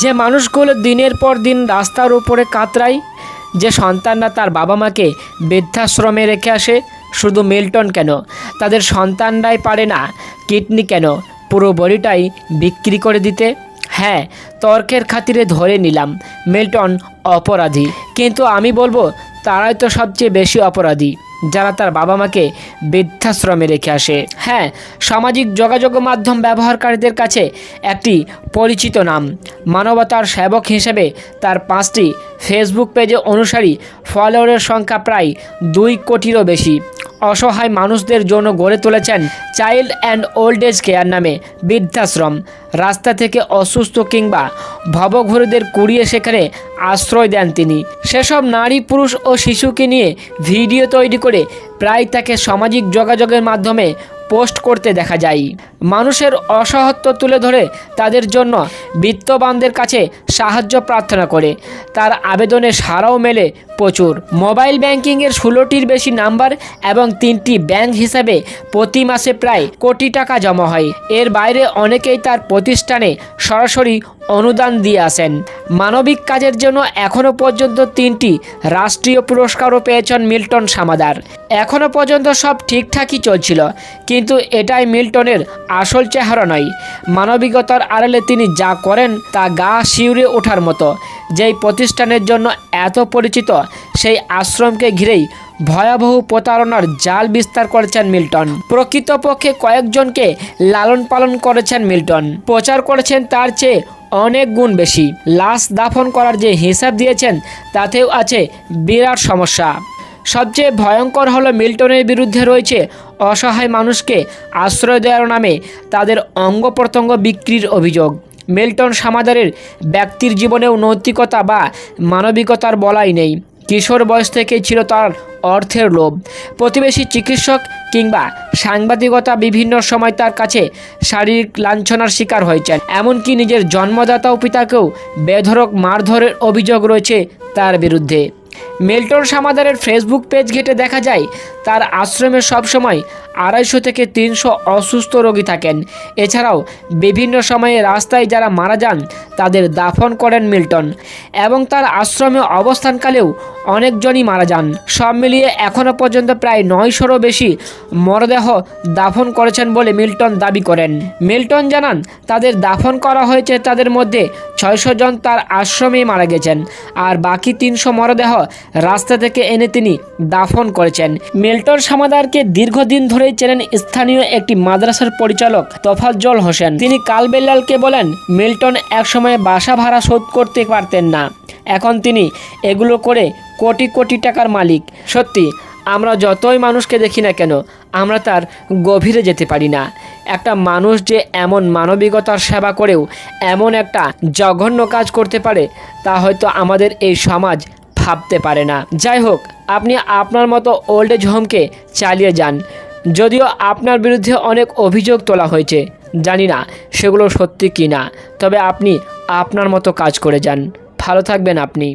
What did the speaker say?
যে মানুষগুলো দিনের পর দিন রাস্তার উপরে কাতরায়, যে সন্তানরা তার বাবা মাকে বৃদ্ধাশ্রমে রেখে আসে, শুধু মিল্টন কেন? তাদের সন্তানরাই পারে না কিডনি কেন? পুরো বডিটাই বিক্রি করে দিতে? হ্যাঁ তর্কের খাতিরে ধরে নিলাম, মিল্টন অপরাধী। কিন্তু আমি বলব, তারাই তো সবচেয়ে বেশি অপরাধী। যারা তার বাবা মাকে বৃদ্ধাশ্রমে রেখে আসে। হ্যাঁ সামাজিক যোগাযোগ মাধ্যম ব্যবহারকারীদের কাছে একটি পরিচিত নাম। মানবতার সেবক হিসেবে তার পাঁচটি ফেসবুক পেজে অনুসারী ফলোয়ারের সংখ্যা প্রায় দুই কোটিরও বেশি। অসহায় মানুষদের জন্য গড়ে তুলেছেন child and old age care নামে বৃদ্ধাশ্রম। রাস্তা থেকে অসুস্থ কিংবা ভবঘুরেদের কুড়িয়ে সেখানে আশ্রয় দেন তিনি। সেসব নারী, পুরুষ ও শিশুকে নিয়ে ভিডিও তৈরি করে প্রায় তাকে সামাজিক যোগাযোগের মাধ্যমে পোস্ট করতে দেখা যায়। মানুষের অসহায়ত্ব তুলে ধরে তাদের জন্য বিত্তবানদের কাছে সাহায্য প্রার্থনা করে। তার আবেদনে সারাও মেলে প্রচুর। মোবাইল ব্যাংকিংয়ের ষোলোটির বেশি নাম্বার এবং তিনটি ব্যাংক হিসাবে প্রতি মাসে প্রায় কোটি টাকা জমা হয়। এর বাইরে অনেকেই তার প্রতিষ্ঠানে সরাসরি অনুদান দিয়ে আসেন। মানবিক কাজের জন্য এখনও পর্যন্ত তিনটি রাষ্ট্রীয় পুরস্কারও পেয়েছেন মিল্টন সামাদার। এখনও পর্যন্ত সব ঠিকঠাকই চলছিল, কিন্তু এটাই মিল্টনের আসল চেহারা নয়, মানবিকতার আড়ালে তিনি যা করেন তা গা শিউরে ওঠার মতো। যেই প্রতিষ্ঠানের জন্য এত পরিচিত, সেই আশ্রমকে ঘিরেই ভয়াবহ প্রতারণার জাল বিস্তার করেছেন মিল্টন। প্রকৃতপক্ষে কয়েকজনকে লালন পালন করেছেন মিল্টন। প্রচার করেছেন তার চেয়ে অনেক গুণ বেশি। লাশ দাফন করার যে হিসাব দিয়েছেন, তাতেও আছে বিরাট সমস্যা। সবচেয়ে ভয়ঙ্কর হলো মিল্টনের বিরুদ্ধে রয়েছে অসহায় মানুষকে আশ্রয় দেওয়ার নামে তাদের অঙ্গ প্রত্যঙ্গ বিক্রির অভিযোগ। মিল্টন সামাদারের ব্যক্তির জীবনেও নৈতিকতা বা মানবিকতার বলাই নেই। কিশোর বয়স থেকেই ছিল তার অর্থের লোভ। প্রতিবেশী চিকিৎসক কিংবা সাংবাদিকতা বিভিন্ন সময় তার কাছে শারীরিক লাঞ্ছনার শিকার হয়েছেন। এমনকি নিজের জন্মদাতা পিতাকেও বেধরক মারধরের অভিযোগ রয়েছে তার বিরুদ্ধে। মিল্টন সামাদারের ফেসবুক পেজ ঘেটে দেখা যায়, তার আশ্রমে সবসময় আড়াইশো থেকে তিনশো অসুস্থ রোগী থাকেন। এছাড়াও বিভিন্ন সময়ে রাস্তায় যারা মারা যান, তাদের দাফন করেন মিল্টন এবং তার আশ্রমে অবস্থানকালেও অনেকজনই মারা যান। সব মিলিয়ে এখনও পর্যন্ত প্রায় নয়শোরও বেশি মরদেহ দাফন করেছেন বলে মিল্টন দাবি করেন। মিল্টন জানান, তাদের দাফন করা হয়েছে তাদের মধ্যে ছয়শো জন তার আশ্রমেই মারা গেছেন, আর বাকি তিনশো মরদেহ রাস্তা থেকে এনে তিনি দাফন করেছেন। মিল্টন সামাদারকে দীর্ঘদিন ধরেই চেনেন স্থানীয় একটি মাদ্রাসার পরিচালক তফাজ্জল হোসেন। তিনি কালবেল্লালকে বলেন, মিল্টন একসময় বাসা ভাড়া শোধ করতে পারতেন না। এখন তিনি এগুলো করে কোটি কোটি টাকার মালিক। সত্যি, আমরা যতই মানুষকে দেখি না কেন, আমরা তার গভীরে যেতে পারি না। একটা মানুষ যে এমন মানবিকতার সেবা করেও এমন একটা জঘন্য কাজ করতে পারে, তা হয়তো আমাদের এই সমাজ ভাবতে পারে না। যাই হোক, আপনি আপনার মতো ওল্ড এজ হোমকে চালিয়ে যান। যদিও আপনার বিরুদ্ধে অনেক অভিযোগ তোলা হয়েছে, জানি না সেগুলো সত্যি কি না তবে আপনি আপনার মতো কাজ করে যান। ভালো থাকবেন আপনি।